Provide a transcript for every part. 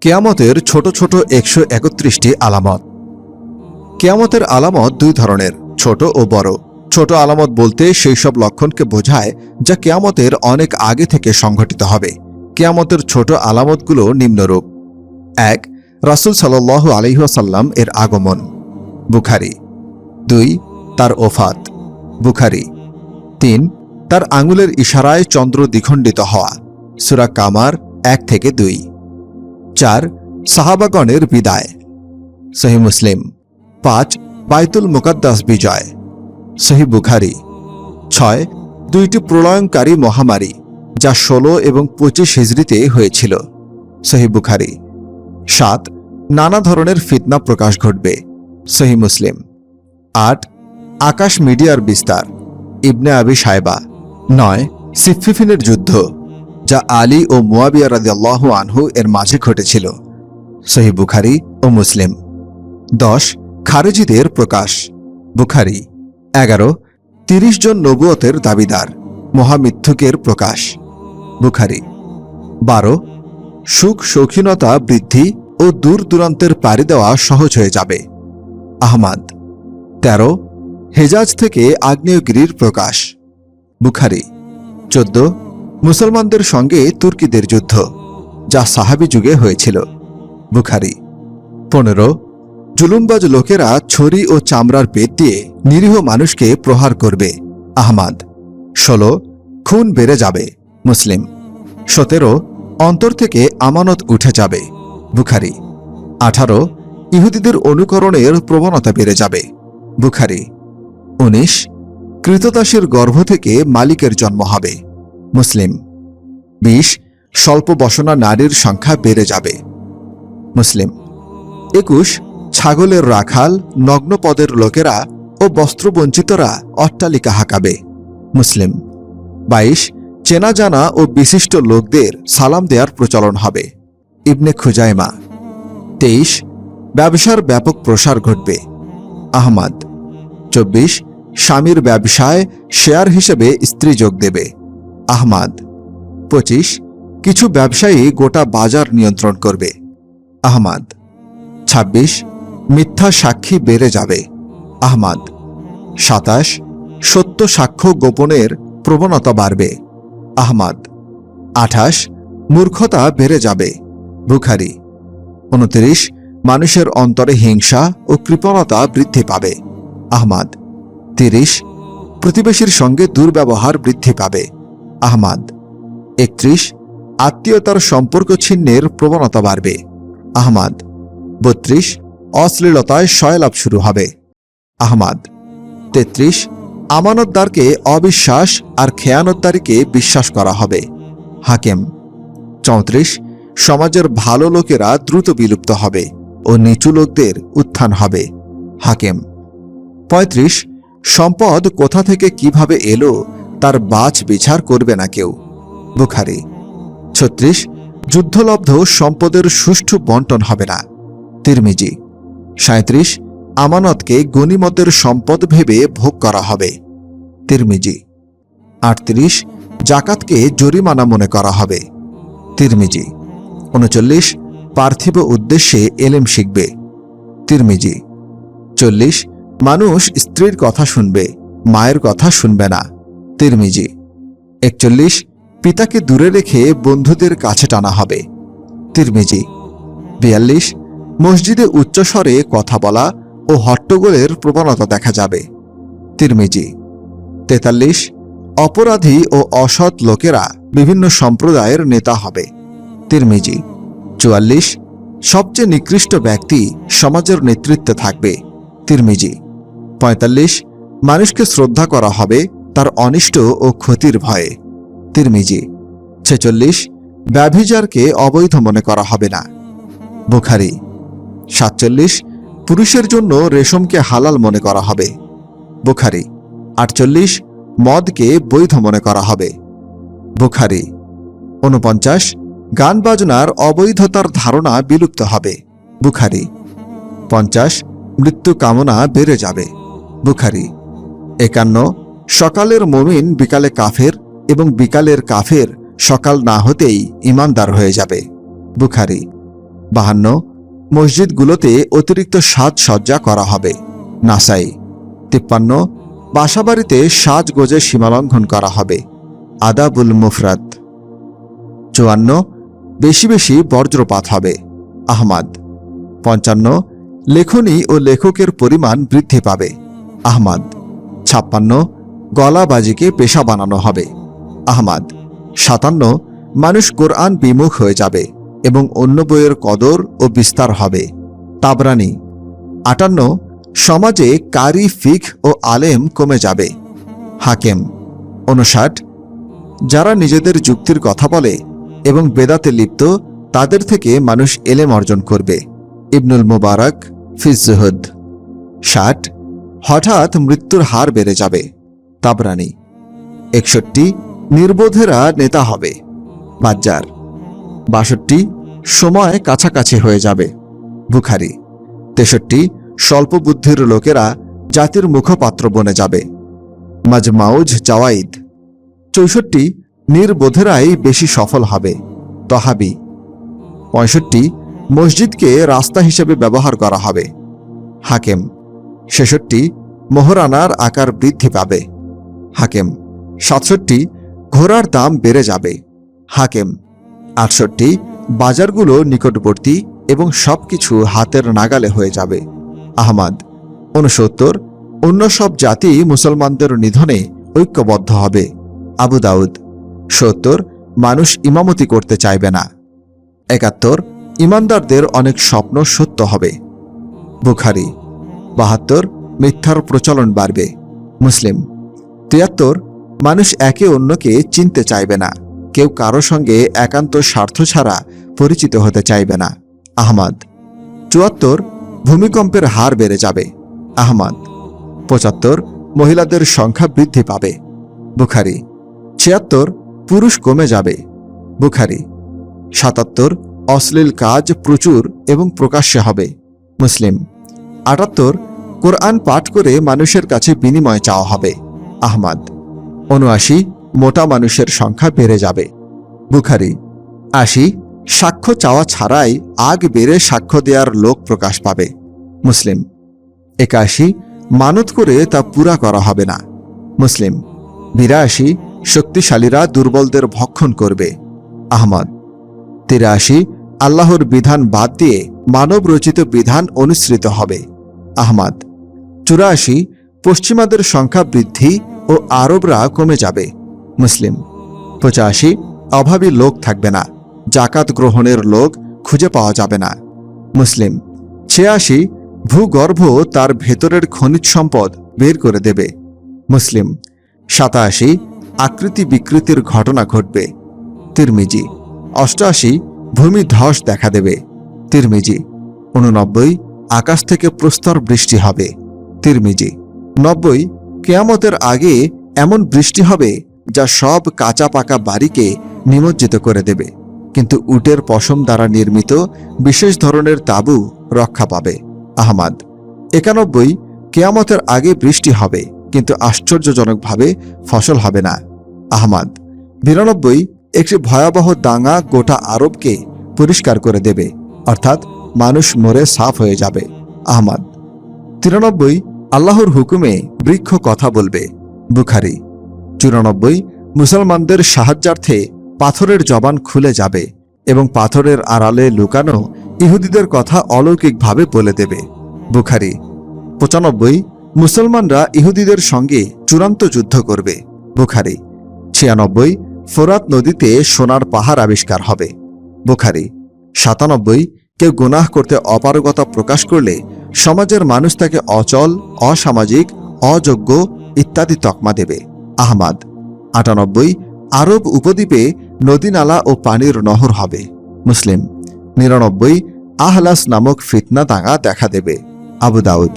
কেয়ামতের ছোট ছোট একশো একত্রিশটি আলামত। কেয়ামতের আলামত দুই ধরনের, ছোট ও বড়। ছোট আলামত বলতে সেই সব লক্ষণকে বোঝায় যা কেয়ামতের অনেক আগে থেকে সংঘটিত হবে। কেয়ামতের ছোট আলামতগুলো নিম্নরূপ। এক, রাসুল সাল্লাহ আলহিহাসাল্লাম এর আগমন। বুখারি। দুই, তার ওফাত। বুখারি। তিন, তার আঙুলের ইশারায় চন্দ্র দ্বিখণ্ডিত হওয়া। সুরা কামার এক থেকে দুই। চার সাহাবাগণের বিদায়। সহি মুসলিম, পাঁচ বাইতুল মুকাদ্দাস বিজয়। সহি বুখারি, ছয় দুইটি প্রলয়ঙ্কারী মহামারী, যা ষোলো এবং পঁচিশ হিজড়িতে হয়েছিল। সহি বুখারি, সাত নানা ধরনের ফিতনা প্রকাশ ঘটবে। সহি মুসলিম, আট আকাশ মিডিয়ার বিস্তার, ইবনে আবি সাহেবা নয় সিফিফিনের যুদ্ধ। যা আলী ও মুয়াবিয়া রাদিয়াল্লাহু আনহু এর মাঝে ঘটেছিল। সহি বুখারি ও মুসলিম। দশ, খারেজিদের প্রকাশ। বুখারি, এগারো, তিরিশ জন নবুয়তের দাবিদার মহামিথ্যুকের প্রকাশ। বুখারি, বারো, সুখ শৌখিনতা বৃদ্ধি ও দূর দূরান্তের পাড়ি দেওয়া সহজ হয়ে যাবে। আহমাদ, তেরো, হেজাজ থেকে আগ্নেয়গিরির প্রকাশ। বুখারি, চোদ্দ মুসলমানদের সঙ্গে তুর্কিদের যুদ্ধ, যা সাহাবি যুগে হয়েছিল। বুখারি। পনেরো, জুলুমবাজ লোকেরা ছড়ি ও চামড়ার পেট দিয়ে নিরীহ মানুষকে প্রহার করবে। আহমাদ। ষোলো, খুন বেড়ে যাবে, মুসলিম। সতেরো, অন্তর থেকে আমানত উঠে যাবে, বুখারি। আঠারো, ইহুদিদের অনুকরণের প্রবণতা বেড়ে যাবে, বুখারি। উনিশ কৃতদাসের গর্ভ থেকে মালিকের জন্ম হবে। মুসলিম। বিশ, স্বল্প বসনা নারীর সংখ্যা বেড়ে যাবে। মুসলিম। একুশ, ছাগলের রাখাল, নগ্নপদের লোকেরা ও বস্ত্রবঞ্চিতরা অট্টালিকা হাঁকাবে। মুসলিম। বাইশ চেনা জানা ও বিশিষ্ট লোকদের সালাম দেওয়ার প্রচলন হবে। ইবনে খুজাইমা। তেইশ, ব্যবসার ব্যাপক প্রসার ঘটবে। আহমাদ। চব্বিশ, স্বামীর ব্যবসায় শেয়ার হিসেবে স্ত্রী যোগ দেবে। আহমাদ। পঁচিশ, কিছু ব্যবসায়ী গোটা বাজার নিয়ন্ত্রণ করবে। আহমাদ। ২৬ মিথ্যা সাক্ষী বেড়ে যাবে। আহমাদ। সাতাশ, সত্য সাক্ষ্য গোপনের প্রবণতা বাড়বে। আহমাদ। আঠাশ, মূর্খতা বেড়ে যাবে। বুখারি। উনত্রিশ, মানুষের অন্তরে হিংসা ও কৃপণতা বৃদ্ধি পাবে। আহমাদ। তিরিশ, প্রতিবেশীর সঙ্গে দুর্ব্যবহার বৃদ্ধি পাবে। আহমাদ। একত্রিশ, আত্মীয়তার সম্পর্ক ছিন্নের প্রবণতা বাড়বে। আহমাদ। বত্রিশ, অশ্লীলতায় শয়লাভ শুরু হবে। আহমাদ। তেত্রিশ, আমানতদারকে অবিশ্বাস আর খেয়ানতদারিকে বিশ্বাস করা হবে। হাকেম। চৌত্রিশ, সমাজের ভালো লোকেরা দ্রুত বিলুপ্ত হবে ও নিচু লোকদের উত্থান হবে। হাকেম। পঁয়ত্রিশ, সম্পদ কোথা থেকে কীভাবে এলো তার বাজ বিচার করবে না কেউ। বুখারি। ছত্রিশ, যুদ্ধলব্ধ সম্পদের সুষ্ঠু বন্টন হবে না। তিরমিজি। সাঁত্রিশ আমানতকে গণিমতের সম্পদ ভেবে ভোগ করা হবে। তিরমিজি। আটত্রিশ, জাকাতকে জরিমানা মনে করা হবে। তিরমিজি। উনচল্লিশ, পার্থিব উদ্দেশ্যে এলেম শিখবে। তিরমিজি। চল্লিশ, মানুষ স্ত্রীর কথা শুনবে, মায়ের কথা শুনবে না। তিরমিজি। একচল্লিশ, পিতাকে দূরে রেখে বন্ধুদের কাছে টানা হবে। তিরমিজি। বিয়াল্লিশ, মসজিদে উচ্চস্বরে কথা বলা ও হট্টগোলের প্রবণতা দেখা যাবে। তিরমিজি। তেতাল্লিশ, অপরাধী ও অসৎ লোকেরা বিভিন্ন সম্প্রদায়ের নেতা হবে। তিরমিজি। চুয়াল্লিশ, সবচেয়ে নিকৃষ্ট ব্যক্তি সমাজের নেতৃত্বে থাকবে। তিরমিজি। পঁয়তাল্লিশ, মানুষকে শ্রদ্ধা করা হবে তার অনিষ্ট ও ক্ষতির ভয়ে। তিরমিজি, ছেচল্লিশ, ব্যভিচারকে অবৈধ মনে করা হবে না। বুখারি, সাতচল্লিশ, পুরুষের জন্য রেশমকে হালাল মনে করা হবে। বুখারি, আটচল্লিশ, মদকে বৈধ মনে করা হবে। বুখারি, ঊনপঞ্চাশ, গান বাজনার অবৈধতার ধারণা বিলুপ্ত হবে। বুখারি, পঞ্চাশ, মৃত্যু কামনা বেড়ে যাবে। বুখারি, একান্ন সকালের মমিন বিকালে কাফের এবং বিকালের কাফের সকাল না হতেই ইমানদার হয়ে যাবে। বুখারি বাহান্ন, মসজিদগুলোতে অতিরিক্ত সাজসজ্জা করা হবে। নাসাই তিপ্পান্ন, বাসাবাড়িতে সাজগোজে সীমালঙ্ঘন করা হবে। আদাবুল মুফরাত চুয়ান্ন, বেশি বেশি বজ্রপাত হবে। আহমাদ পঞ্চান্ন, লেখনী ও লেখকের পরিমাণ বৃদ্ধি পাবে। আহমাদ ছাপ্পান্ন গলাবাজিকে পেশা বানানো হবে। আহমাদ, সাতান্ন, মানুষ কোরআন বিমুখ হয়ে যাবে এবং অন্য বইয়ের কদর ও বিস্তার হবে। তাবরানি, আটান্ন, সমাজে কারি, ফিক ও আলেম কমে যাবে। হাকেম অনুষাট যারা নিজেদের যুক্তির কথা বলে এবং বেদাতে লিপ্ত, তাদের থেকে মানুষ এলেম অর্জন করবে। ইবনুল মুবারক ফিজহুদ ষাট, হঠাৎ মৃত্যুর হার বেড়ে যাবে। তাবরানি। একষট্টি নির্বোধেরা নেতা হবে। বাজ্জার। বাষট্টি সময় কাছাকাছি হয়ে যাবে। বুখারি। তেষট্টি স্বল্প বুদ্ধির লোকেরা জাতির মুখপাত্র বনে যাবে। মাজমাউজ জাওয়াইদ। চৌষট্টি নির্বোধেরাই বেশি সফল হবে। তহাবি। পঁয়ষট্টি মসজিদকে রাস্তা হিসেবে ব্যবহার করা হবে। হাকেম। ছেষট্টি মোহরানার আকার বৃদ্ধি পাবে। হাকেম, সাতষট্টি, ঘোড়ার দাম বেড়ে যাবে। হাকেম, আটষট্টি, বাজারগুলো নিকটবর্তী এবং সবকিছু হাতের নাগালে হয়ে যাবে। আহমাদ উনসত্তর অন্য সব জাতি মুসলমানদের নিধনে ঐক্যবদ্ধ হবে। আবু দাউদ, সত্তর, মানুষ ইমামতি করতে চাইবে না। একাত্তর, ইমানদারদের অনেক স্বপ্ন সত্য হবে। বুখারি, বাহাত্তর, মিথ্যার প্রচলন বাড়বে। মুসলিম তিয়াত্তর, মানুষ একে অন্যকে চিনতে চাইবে না। কেউ কারও সঙ্গে একান্ত স্বার্থ ছাড়া পরিচিত হতে চাইবে না। আহমাদ। চুয়াত্তর, ভূমিকম্পের হার বেড়ে যাবে। আহমাদ। পঁচাত্তর, মহিলাদের সংখ্যা বৃদ্ধি পাবে। বুখারি। ছিয়াত্তর, পুরুষ কমে যাবে। বুখারি। সাতাত্তর, অশ্লীল কাজ প্রচুর এবং প্রকাশ্যে হবে। মুসলিম। আটাত্তর, কোরআন পাঠ করে মানুষের কাছে বিনিময় চাওয়া হবে। আহমাদ। উনআশি, মোটা মানুষের সংখ্যা বেড়ে যাবে। বুখারি, আশি, সাক্ষ্য চাওয়া ছাড়াই আগ বেড়ে সাক্ষ্য দেওয়ার লোক প্রকাশ পাবে। মুসলিম, একাশি, মানত করে তা পুরা করা হবে না। মুসলিম, বিরাশি, শক্তিশালীরা দুর্বলদের ভক্ষণ করবে। আহমদ, তিরাশি, আল্লাহর বিধান বাদ দিয়ে মানব রচিত বিধান অনুসৃত হবে। আহমাদ, চুরাশি, পশ্চিমাদের সংখ্যা বৃদ্ধি ও আরবরা কমে যাবে। মুসলিম, পঁচাশি, অভাবী লোক থাকবে না। জাকাত গ্রহণের লোক খুঁজে পাওয়া যাবে না। মুসলিম, ছিয়াশি, ভূগর্ভ তার ভেতরের খনিজ সম্পদ বের করে দেবে। মুসলিম, সাতাশি আকৃতি বিকৃতির ঘটনা ঘটবে। তিরমিজি অষ্টআশি ভূমি ধস দেখা দেবে। তিরমিজি, উননব্বই, আকাশ থেকে প্রস্তর বৃষ্টি হবে। তিরমিজি, নব্বই কেয়ামতের আগে এমন বৃষ্টি হবে যা সব কাঁচা পাকা বাড়িকে নিমজ্জিত করে দেবে। কিন্তু উটের পশম দ্বারা নির্মিত বিশেষ ধরনের তাঁবু রক্ষা পাবে। আহমাদ, একানব্বই, কেয়ামতের আগে বৃষ্টি হবে, কিন্তু আশ্চর্যজনকভাবে ফসল হবে না। আহমাদ, বিরানব্বই, একটি ভয়াবহ দাঙ্গা গোটা আরবকে পরিষ্কার করে দেবে, অর্থাৎ মানুষ মরে সাফ হয়ে যাবে। আহমাদ, তিরানব্বই আল্লাহর হুকুমে বৃক্ষ কথা বলবে। বুখারি, চুরানব্বই, মুসলমানদের সাহায্যার্থে পাথরের জবান খুলে যাবে এবং পাথরের আড়ালে লুকানো ইহুদিদের কথা অলৌকিকভাবে বলে দেবে। বুখারি, পঁচানব্বই, মুসলমানরা ইহুদিদের সঙ্গে চূড়ান্ত যুদ্ধ করবে। বুখারি, ছিয়ানব্বই, ফোরাত নদীতে সোনার পাহাড় আবিষ্কার হবে। বুখারি, সাতানব্বই কেউ গুনাহ করতে অপারগতা প্রকাশ করলে সমাজের মানুষ তাকে অচল, অসামাজিক, অযোগ্য ইত্যাদি তকমা দেবে। আহমাদ, আটানব্বই, আরব উপদ্বীপে নদীনালা ও পানির নহর হবে। মুসলিম, নিরানব্বই, আহলাস নামক ফিতনা দাঙ্গা দেখা দেবে। আবু দাউদ,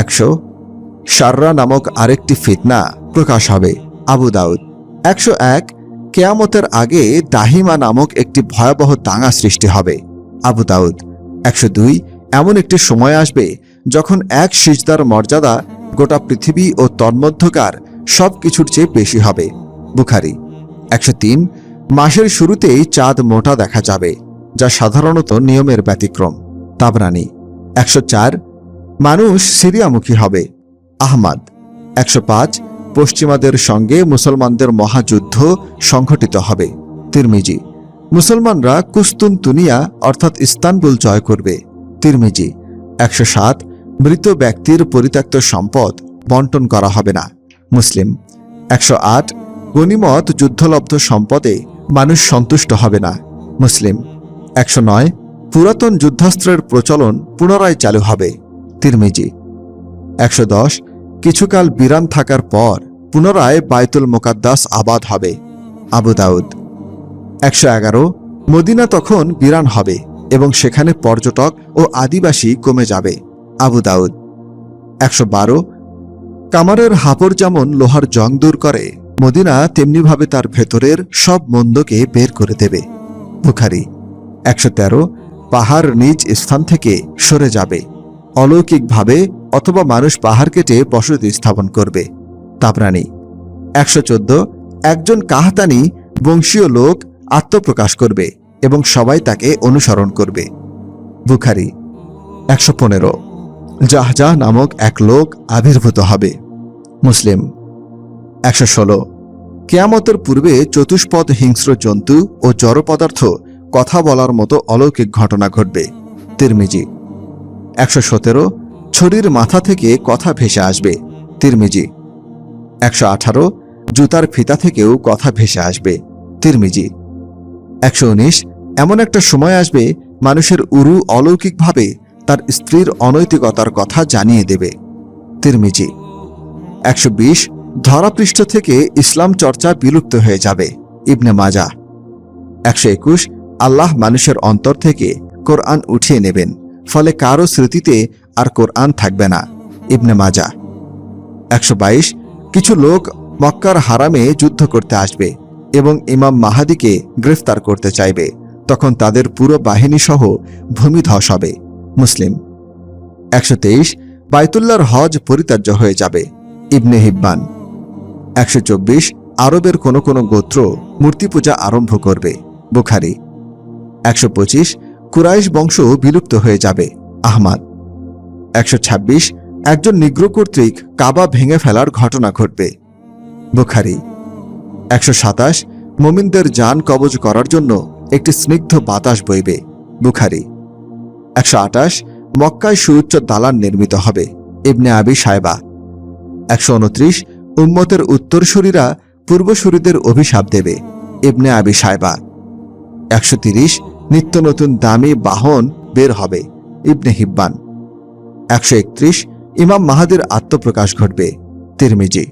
একশো সাররা নামক আরেকটি ফিতনা প্রকাশ হবে। আবু দাউদ, একশো এক, কেয়ামতের আগে দাহিমা নামক একটি ভয়াবহ দাঙ্গা সৃষ্টি হবে। আবু দাউদ। একশো দুই, এমন একটি সময় আসবে যখন এক সিজদার মর্যাদা গোটা পৃথিবী ও তন্মধ্যকার সব কিছুর চেয়ে বেশি হবে। বুখারি। একশো তিন, মাসের শুরুতেই চাঁদ মোটা দেখা যাবে, যা সাধারণত নিয়মের ব্যতিক্রম। তাবরানি। একশো চার, মানুষ সিরিয়ামুখী হবে। আহমাদ। একশো পাঁচ, পশ্চিমাদের সঙ্গে মুসলমানদের মহাযুদ্ধ সংঘটিত হবে। তিরমিজি। মুসলমানরা কুস্তুনতুনিয়া অর্থাৎ ইস্তানবুল জয় করবে। তিরমিজি, একশো সাত, মৃত ব্যক্তির পরিত্যক্ত সম্পদ বন্টন করা হবে না। মুসলিম, একশো আট, গণিমত যুদ্ধলব্ধ সম্পদে মানুষ সন্তুষ্ট হবে না। মুসলিম, একশো নয়, পুরাতন যুদ্ধাস্ত্রের প্রচলন পুনরায় চালু হবে। তিরমিজি, একশো দশ, কিছুকাল বিরাম থাকার পর পুনরায় বায়তুল মোকাদ্দাস আবাদ হবে। আবু দাউদ একশো এগারো, মদিনা তখন বিরান হবে এবং সেখানে পর্যটক ও আদিবাসী কমে যাবে। আবু দাউদ, একশো বারো, কামারের হাপড় যেমন লোহার জং দূর করে, মদিনা তেমনিভাবে তার ভেতরের সব মন্দকে বের করে দেবে। বুখারি, একশো তেরো, পাহাড় নিজ স্থান থেকে সরে যাবে। অলৌকিকভাবে অথবা মানুষ পাহাড় কেটে বসতি স্থাপন করবে। তাবরানি, একশো চোদ্দ, একজন কাহতানি বংশীয় লোক আত্মপ্রকাশ করবে এবং সবাই তাকে অনুসরণ করবে। বুখারি একশো পনেরো। জাহজাহ নামক এক লোক আবির্ভূত হবে। মুসলিম একশো ষোলো। কেয়ামতের পূর্বে চতুষ্পদ হিংস্র জন্তু ও জড় পদার্থ কথা বলার মতো অলৌকিক ঘটনা ঘটবে। তিরমিজি একশো সতেরো। ছড়ির মাথা থেকে কথা ভেসে আসবে। তিরমিজি একশো আঠারো। জুতার ফিতা থেকেও কথা ভেসে আসবে। তিরমিজি একশো উনিশ, এমন একটা সময় আসবে মানুষের উরু অলৌকিকভাবে তার স্ত্রীর অনৈতিকতার কথা জানিয়ে দেবে। তিরমিজি। একশো বিশ, ধরাপৃষ্ঠ থেকে ইসলাম চর্চা বিলুপ্ত হয়ে যাবে। ইবনে মাজা। একশো একুশ, আল্লাহ মানুষের অন্তর থেকে কোরআন উঠিয়ে নেবেন, ফলে কারও স্মৃতিতে আর কোরআন থাকবে না। ইবনে মাজা। একশো বাইশ, কিছু লোক মক্কার হারামে যুদ্ধ করতে আসবে এবং ইমাম মাহাদিকে গ্রেফতার করতে চাইবে। তখন তাদের পুরো বাহিনী সহ ভূমিধস হবে। মুসলিম। একশো তেইশ বাইতুল্লার হজ পরিত্যাজ্য হয়ে যাবে। ইবনে হিব্বান। একশো চব্বিশ, আরবের কোনো কোনো গোত্র মূর্তি পূজা আরম্ভ করবে। বুখারি। একশো পঁচিশ, কুরাইশ বংশ বিলুপ্ত হয়ে যাবে। আহমাদ। একশো ছাব্বিশ, একজন নিগ্র কর্তৃক কাবা ভেঙে ফেলার ঘটনা ঘটবে। বুখারি। একশো সাতাশ মোমিনদের যান কবজ করার জন্য একটি স্নিগ্ধ বাতাস বইবে, বুখারি। একশো আটাশ মক্কায় সুউচ্চ দালান নির্মিত হবে, ইবনে আবি সাহেবা একশো উনত্রিশ উম্মতের উত্তরসূরিরা পূর্বসূরিদের অভিশাপ দেবে, ইবনে আবি সাহেবা একশো তিরিশ নিত্য নতুন দামি বাহন বের হবে, ইবনে হিব্বান। একশো একত্রিশ ইমাম মাহাদের আত্মপ্রকাশ ঘটবে, তিরমিজি।